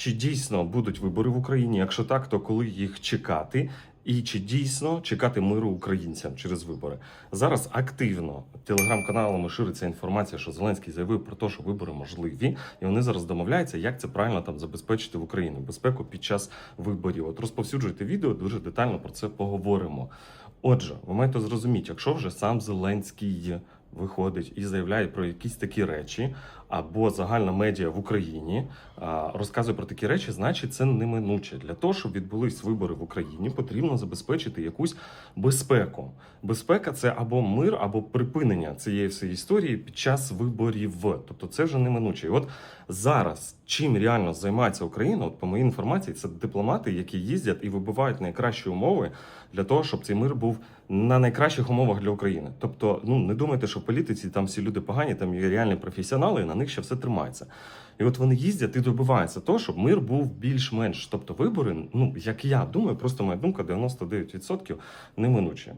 чи дійсно будуть вибори в Україні? Якщо так, то коли їх чекати? І чи дійсно чекати миру українцям через вибори? Зараз активно телеграм-каналами шириться інформація, що Зеленський заявив про те, що вибори можливі, і вони зараз домовляються, як це правильно там забезпечити в Україну безпеку під час виборів. От розповсюджуйте відео, дуже детально про це поговоримо. Отже, ви маєте зрозуміти, якщо вже сам Зеленський виходить і заявляє про якісь такі речі, або загальна медіа в Україні розказує про такі речі, значить це неминуче. Для того, щоб відбулись вибори в Україні, потрібно забезпечити якусь безпеку. Безпека це або мир, або припинення цієї всієї історії під час виборів. Тобто це вже неминуче. І от зараз чим реально займається Україна, от по моїй інформації, це дипломати, які їздять і вибивають найкращі умови для того, щоб цей мир був на найкращих умовах для України. Тобто, ну не думайте, що в політиці там всі люди погані, там є реальні професіонали, і на них ще все тримається. І от вони їздять і добиваються того, щоб мир був більш-менш. Тобто вибори, ну як я думаю, просто моя думка 99% неминучі.